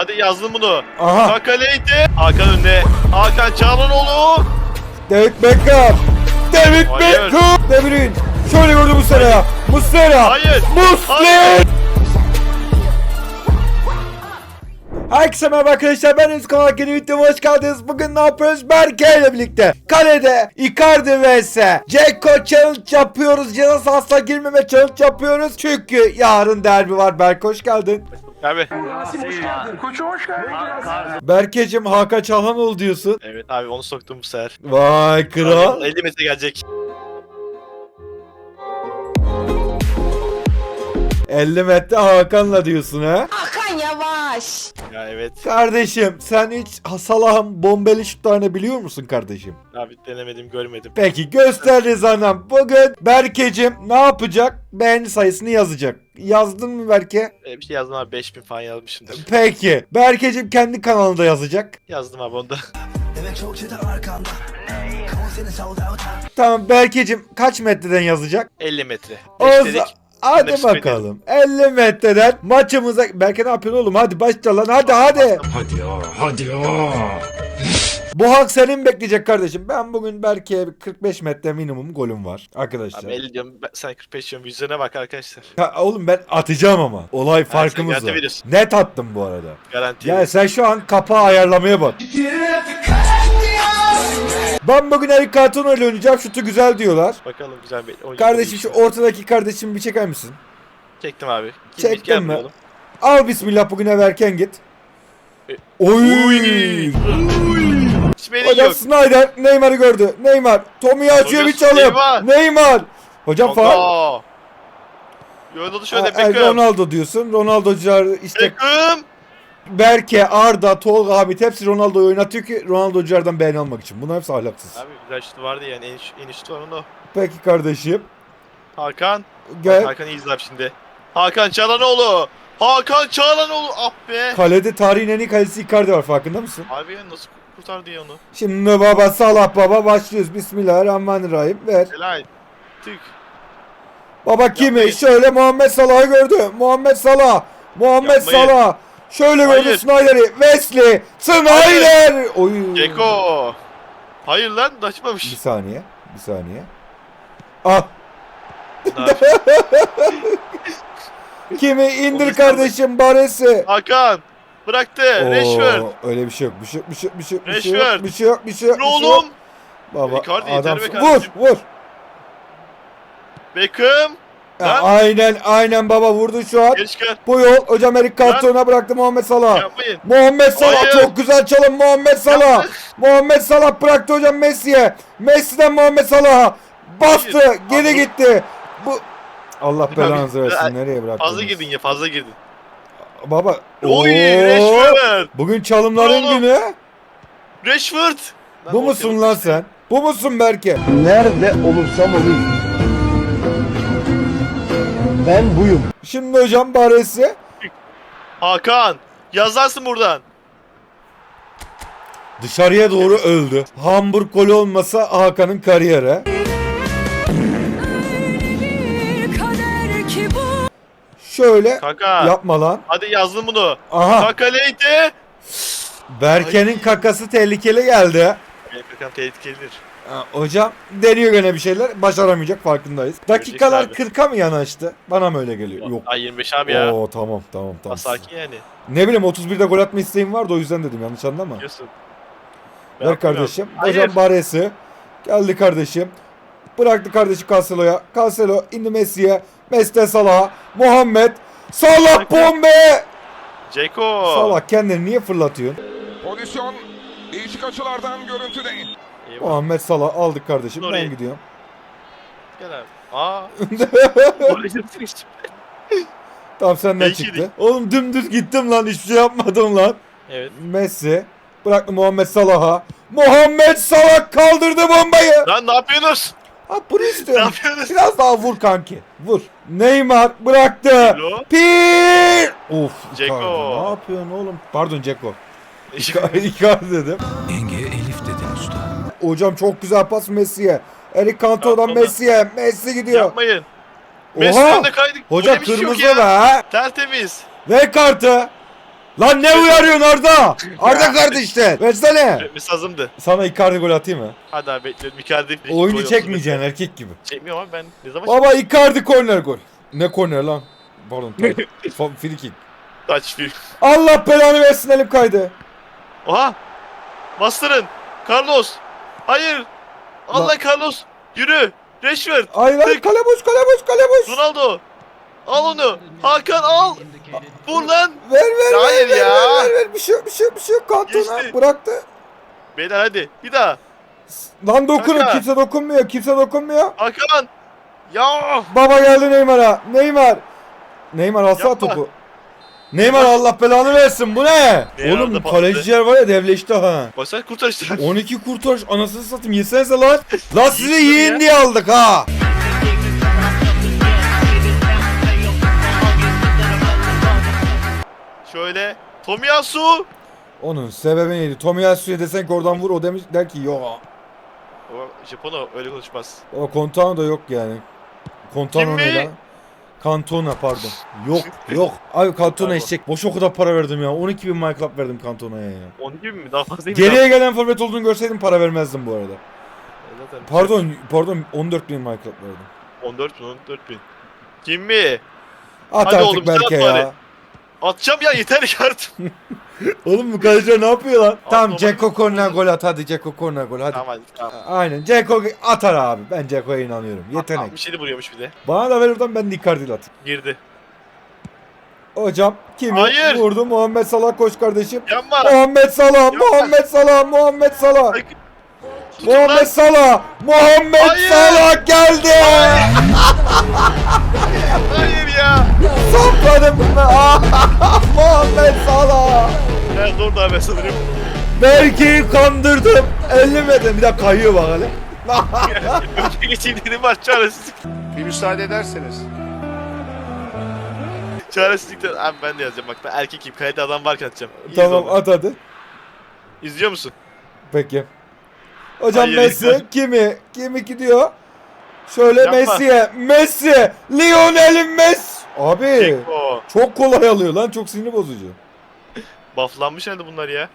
Hadi yazdım bunu. Aha. Kakaleydi. Hakan önde. Hakan Çağlanoğlu. David Beckham. David Hayır. Beckham. De Bruyne. Şöyle gördü Muslera. Muslera. Hayır. Muslera. Herkese merhaba arkadaşlar ben Özkan Alak yeni videoma hoş geldiniz. Bugün ne yapıyoruz? Berke ile birlikte. Kalede Icardi vs. Ceko challenge yapıyoruz. Ceza sahasına girmeme challenge yapıyoruz. Çünkü yarın derbi var. Berke hoş geldin. Abi. Berkeciğim Hakan Çalhanoğlu diyorsun. Evet abi onu soktum bu sefer. Vay kral. 50 metre gelecek. 50 metre Hakan'la diyorsun ha. Hakan Yavaş. Ya evet. Kardeşim sen hiç Salah'ın bombeli şutlarını biliyor musun kardeşim? Abi denemedim görmedim. Peki gösteririz anam. Bugün Berkecim ne yapacak? Beğeni sayısını yazacak. Yazdın mı Berke? Ee, bir şey yazdım abi 5000 falan yazmışımdır. Peki. Berkecim kendi kanalında yazacak. Yazdım abi onda. Demek çok çete arkanda Tamam Berkecim kaç metreden yazacak? 50 metre. O Beşledik. Hadi bakalım. 50 metreden maçımıza... Berke ne yapıyorsun oğlum? Hadi başla lan. Hadi hadi. Hadi ya, hadi ya. Bu hak senin bekleyecek kardeşim. Ben bugün bir 45 metre minimum golüm var arkadaşlar. Abi 50 diyorum ben- sen 45 diyorum yüzüne bak arkadaşlar. Ha, oğlum ben atacağım ama. Olay farkımız sen var. Net attım bu arada. Garanti. Ya sen şu an kapağı ayarlamaya bak. Ben bugün Eric Cantona ile oynayacağım. Şutu güzel diyorlar. Bakalım güzel bir oyun. Kardeşim şu ortadaki kardeşimi bir çeker misin? Çektim abi. Kim Çektin gel mi? Al bismillah bugün everken git. E, Oy! Hocam yok. Snyder Neymar'ı gördü. Neymar. Tommy'yi açıyor bir çalım. Neymar. Neymar. Hocam faal. Ronaldo. Ronaldo şöyle Ha, ha, Beckham. Ronaldo diyorsun. Ronaldo'cular işte Beckham. Berke, Arda, Tolga, Hamit hepsi Ronaldo'yu oynatıyor ki Ronaldo'culardan beğeni almak için. Bunlar hepsi ahlaksız. Abi güzel şutu vardı yani en, en iyi şutu var. Peki kardeşim. Hakan. Gel. Hakan iyi izle abi şimdi. Hakan Çalhanoğlu. Hakan Çalhanoğlu. Ah be. Kalede tarihin en iyi kalesi Icardi var farkında mısın? Abi ya nasıl kurtardı ya onu? Şimdi baba Salah baba başlıyoruz. Bismillahirrahmanirrahim. Ver. Helal. Tık. Baba kimi? Yapmayın. Şöyle Muhammed Salah'ı gördü. Muhammed Salah. Muhammed Yapmayın. Salah. Şöyle gördü Hayır. Snyder'i. Wesley. Snyder. Oy. Ceko. Hayır lan Bir açmamış. saniye. Bir saniye. Ah. Kimi indir kardeşim Baresi. Hakan. Bıraktı. Oo, Rashford. Öyle bir şey yok. Bir şey yok. Bir şey yok. Bir şey yok. Bir şey Rashford. yok. Bir şey yok. Bir şey yok. Ne bir şey yok. oğlum? Baba Icardi adam yeter be vur kardeşim. vur. Beckham. Lan. aynen aynen baba vurdu şu an. Bu yol hocam Erik Cantona bıraktı Muhammed Salah. Yapmayın. Muhammed Salah Hayır. çok güzel çalım Muhammed Salah. Muhammed Salah bıraktı hocam Messi'ye. Messi'den Muhammed Salah'a. Bastı. Hayır. Geri Abi. gitti. Bu Allah belanızı versin. Nereye bıraktın? Fazla girdin ya fazla girdin. Baba. Oy. Rashford. Bugün çalımların Oğlum. günü. Rashford. Bu musun lan sen? Bu musun Berke? Nerede olursam olayım. Ben buyum. Şimdi hocam Baresi. Hakan. Yazarsın buradan. Dışarıya doğru öldü. Hamburg golü olmasa Hakan'ın kariyeri. Şöyle Kaka. yapma lan. Hadi yazdım bunu. Aha Kakaleydi. Berke'nin kakası tehlikeli geldi. Benim tehlikelidir. Ha, Hocam deniyor gene bir şeyler. Başaramayacak farkındayız. Dakikalar Göreceksin 40'a mı yanaştı? Bana mı öyle geliyor? Yok. Ay 25 abi ya. Oo tamam tamam tamam. Sakin yani. Ne bileyim 31'de gol atma isteğim vardı o yüzden dedim yanlış anlama. Biliyorsun. Ben Ver kardeşim. Hayır. Hocam Baresi. Geldi kardeşim. Bıraktı kardeşi Cancelo'ya. Cancelo indi Messi'ye. Messi Salah'a. Muhammed. Salah bombe. Ceko. Salah kendini niye fırlatıyorsun? Pozisyon değişik açılardan görüntüde. Eyvah. Muhammed Salah aldık kardeşim. Orayı. Ben gidiyorum. Gel abi. Aa. Tamam senden Belki çıktı. değil. Oğlum dümdüz gittim lan. Hiçbir şey yapmadım lan. Evet. Messi. Bıraktı Muhammed Salah'a. Muhammed Salah kaldırdı bombayı. Lan ne yapıyorsunuz? Ha bunu Ne istiyorum. yapıyorsunuz? Biraz daha vur kanki. Vur. Neymar bıraktı. Pir. Of. Ceko. Ne yapıyorsun oğlum? Pardon Ceko. Icardi dedim. Yengeye Elif dedin usta. Hocam çok güzel pas Messi'ye. Eric Cantona'dan Cantona. Messi'ye. Messi gidiyor. Yapmayın. Oha. önde kaydık. Hocam Böyle bir şey yok kırmızı ya. be. Tertemiz. Ver kartı. Lan ne uyarıyorsun Arda? Arda kardeşler. Versene. Mesajımdı. Sana Icardi gol atayım mı? Hadi abi bekliyorum. Icardi. Oyunu çekmeyeceksin erkek gibi. Çekmiyorum abi ben ne zaman Baba Icardi korner gol. Ne korner lan? Pardon. Fa- Free kick. Kaç bir. Allah belanı versin elim kaydı. Oha! Bastırın! Carlos! Hayır! Allah Carlos! Yürü! Rashford! Ay lan Tık. kale boş kale boş kale boş. Ronaldo! Al onu! Hakan al! Vur lan! Ver ver ver Hayır ver, ya. ver ver ver bir şey yok bir şey yok bir şey yok kantona Geçti. bıraktı. Beyler hadi bir daha! Lan dokunun Kanka. kimse dokunmuyor kimse dokunmuyor. Hakan! Ya! Baba geldi Neymar'a. Neymar. Neymar alsa Yapma. topu. Neymar Allah belanı versin bu ne? Neymar da Oğlum patladı. kaleciler var ya devleşti ha. Baksana kurtarışlar. 12 kurtarış anasını satayım yesenize lan. Lan sizi Yiyin yiyin ya. diye aldık ha. Şöyle Tomiyasu! Onun sebebi neydi? Tomiyasu'ya desen ki oradan vur o demiş der ki yok. O Japono öyle konuşmaz. O Contano da yok yani. Contano Kim ne mi? lan? Cantona pardon. Yok yok. Abi Pardon. eşek. Boş o kadar para verdim ya. 12 bin MyClub verdim Cantona'ya ya. Onun gibi mi? Daha fazla değil mi? Geriye gelen forvet olduğunu görseydim para vermezdim bu arada. Zaten Pardon pardon 14 bin MyClub verdim. 14 bin 14 bin. Kim mi? At Hadi artık oğlum, sen Berke at ya. Atacağım ya yeter artık. Oğlum bu kaleciler ne yapıyor lan? Tamam. Ceko korner gol at hadi Ceko korner gol hadi. tamam hadi. Tamam. Aynen Ceko atar abi. Ben Ceko'ya inanıyorum. Yetenek. 67 vuruyormuş bir de. Bana da ver oradan ben de Icardi'yle atayım. Girdi. Hocam kimi Hayır. vurdu? Muhammed Salah koş kardeşim. Yapma. Muhammed Salah, Muhammed Salah, Muhammed Salah. Bak. Muhammed Salah, Muhammed Hayır. Salah geldi. Hayır ya. Sapladım Daha ben sanırım. Belki kandırdım. 50 metre bir daha kayıyor bak hele. Önce geçeyim dedim var çaresizlik. Bir müsaade ederseniz. Çaresizlikten. Abi ben de yazacağım bak ben erkekim. Kalede adam varken atacağım. İyi tamam zaman. at hadi. İzliyor musun? Peki. Hocam Hayır, Messi yapma. kimi? Kimi gidiyor? Şöyle Yapma. Messi'ye. Messi. Lionel Messi. Abi. Çok kolay alıyor lan. Çok sinir bozucu. Bufflanmış herhalde bunlar ya.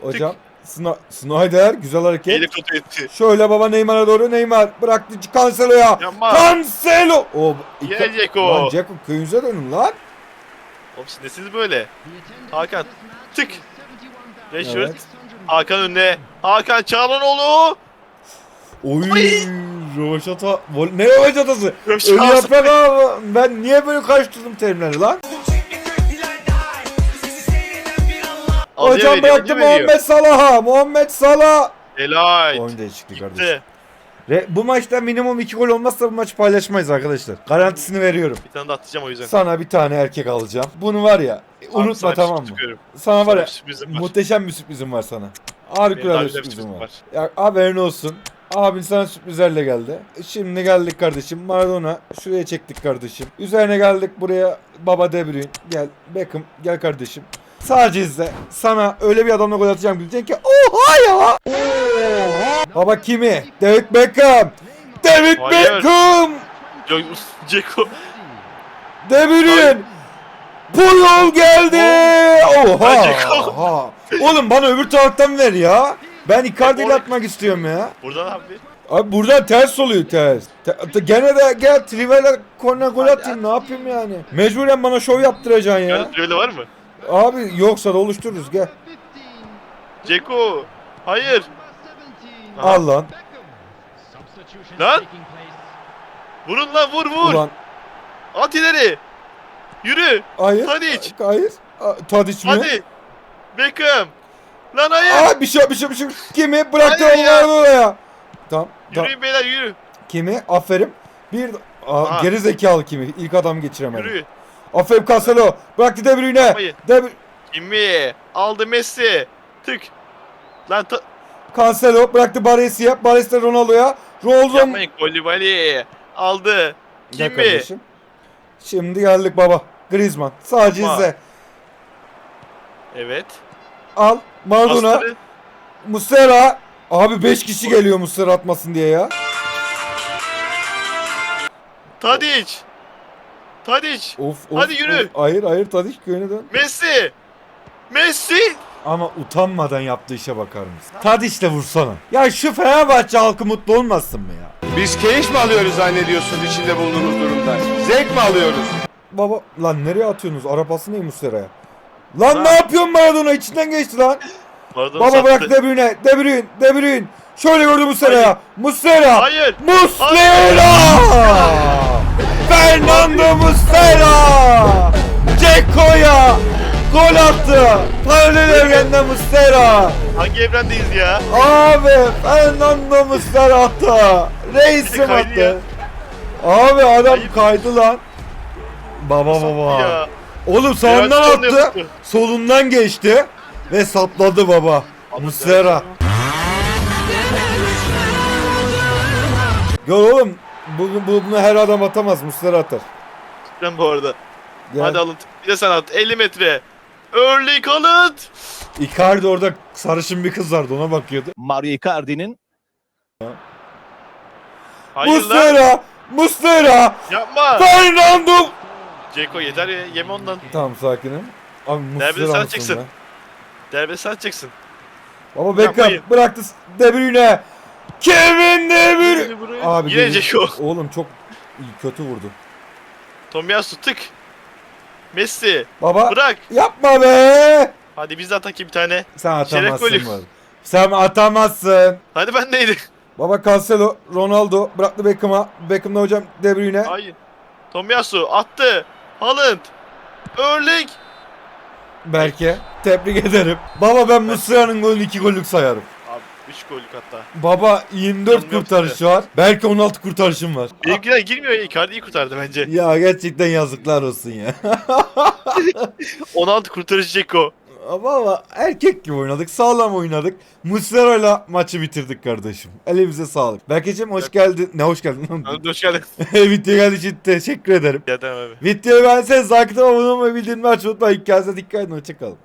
Hocam Sna- Snyder güzel hareket. Eli kötü etti. Şöyle baba Neymar'a doğru Neymar bıraktı Cancelo'ya. Yapma. Cancelo. O Yine Ceko. Lan Ceko köyünüze dönün lan. Oğlum siz nesiniz böyle? Hakan. Tık. Rashford. Evet. Hakan önüne. Hakan Çağlanoğlu. Oy. Oy. Röveşata. Ne röveşatası? Röveşata. Ölü yaprak abi. Ben niye böyle karıştırdım terimleri lan? Alıyor Hocam veriyor, bıraktı veriyor. Muhammed Salah'a. Muhammed Salah. Helal. Oyun değişikliği kardeşim. Gitti. Ve bu maçta minimum 2 gol olmazsa bu maçı paylaşmayız arkadaşlar. Garantisini veriyorum. Bir tane de atacağım o yüzden. Sana bir tane erkek alacağım. Bunu var ya Abi unutma sana bir tamam mı? çıkıyorum. Sana var Sana ya bir sürprizim var. muhteşem bir sürprizim var sana. Benim Harikulade daha bir güzel bir sürprizim sürprizim var. var. Ya haberin olsun. Abin sana sürprizlerle geldi. Şimdi geldik kardeşim. Maradona şuraya çektik kardeşim. Üzerine geldik buraya Baba De Bruyne. Gel Beckham gel kardeşim. Sadece izle. Sana öyle bir adamla gol atacağım bileceksin ki oha ya. Baba kimi? David Beckham. David Hayır. Beckham. Ceko. De Bruyne. Puyol geldi. Oha. Oha. Oğlum bana öbür taraftan ver ya. Ben Icardi ile atmak istiyorum ya. Buradan abi. Abi buradan ters oluyor ters. Te- gene de gel Trivela korner gol atayım ne yapayım yani. Mecburen bana şov yaptıracaksın ya. Böyle var mı? Abi yoksa da oluştururuz gel. Ceko. Hayır. Aha. Al lan. Lan. Vurun lan vur vur. Ulan At ileri. Yürü. hayır. Tadic. Hayır. Tadic mi? Hadi. Beckham. Lan hayır. Aa bir şey bir şey bir şey. Kimi bıraktı Hayır ya. onları oraya. Tamam. tamam. Yürüyün beyler yürü. Kimi? Aferin. Bir Aa, Aha. geri zekalı kimi? İlk adam geçiremedim. Yürü. Aferin Cancelo. Bıraktı De Bruyne. De Kimi? Aldı Messi. Tık. Lan ta- Cancelo bıraktı Baresi'ye. Baresi de Ronaldo'ya. Ronaldo yapmayın. Kolibali. Aldı. Kimi? kardeşim. Şimdi geldik baba. Griezmann. Sadece Yapma. izle. Evet. Al. Maradona. Bastırın. Muslera. Abi 5 kişi geliyor Muslera atmasın diye ya. Tadic. Tadic. Of of. Hadi yürü. of. Hayır hayır Tadiç köyüne dön. Messi. Messi. Ama utanmadan yaptığı işe bakar mısın? Tadiş'le vursana. Ya şu Fenerbahçe halkı mutlu olmasın mı ya? Biz keyif mi alıyoruz zannediyorsun içinde bulunduğumuz durumda? Zevk mi alıyoruz? Baba lan nereye atıyorsunuz? Arabası ne Muslera'ya? Lan Ha. ne yapıyorsun Maradona? İçinden geçti lan. Pardon, Baba sattı. bırak De Bruyne, De Bruyne, De Bruyne. Şöyle gördü Muslera'ya. Muslera. Hayır. Muslera! Fernando Muslera! Ceko'ya gol attı. Paralel evrende Muslera. Hangi evrendeyiz ya? Abi Fernando Muslera attı. Reisim Kaydı ya. attı. Abi adam Ayıp. kaydı lan. Baba baba. Ya. Oğlum sağından Reaksiyon attı. yaptı. Solundan geçti. Ve sapladı baba. Muslera. Gör oğlum. Bugün bunu her adam atamaz. Muslera atar. Ben bu arada. Gel. Hadi alın. Bir de sen at. 50 metre. Early Haaland. Icardi orada sarışın bir kız vardı ona bakıyordu. Mario Icardi'nin. Muslera! Muslera! Yapma. Fernando! Ceko yeter ya. Yeme ondan. Tamam sakinim. Abi Derbide Muslera sen çıksın. be? Derbe sen çıksın. Baba Beckham bıraktı De Bruyne. Kevin De Bruyne. Abi Yine dedi- Ceko. Oğlum çok kötü vurdu. Tomiyasu tık. Messi. Baba Bırak. yapma be. Hadi biz de atak bir tane. Sen Şeref atamazsın golü. Sen atamazsın. Hadi ben neydi? Baba Cancelo, Ronaldo bıraktı Beckham'a. Beckham'da hocam De Bruyne. Hayır. Tomiyasu attı. Haaland. Erling. Berke. Tebrik ederim. Baba ben Muslera'nın golünü 2 gollük sayarım. Abi 3 gollük hatta. Baba 24 Bilmiyorum kurtarışı var. Belki 16 kurtarışım var. Benimkiler girmiyor ya. Icardi iyi kurtardı bence. Ya gerçekten yazıklar olsun ya. 16 kurtarıcı Ceko. Baba erkek gibi oynadık. Sağlam oynadık. Muslera'yla maçı bitirdik kardeşim. Elimize sağlık. Berkeciğim hoş geldin. Ne hoş geldin lan? Hoş geldin. Video geldiği için teşekkür ederim. Ya tamam abi. Videoyu beğenseniz atıp abone olmayı bildirimleri açmayı unutmayın. Kendinize dikkat edin. Hoşçakalın.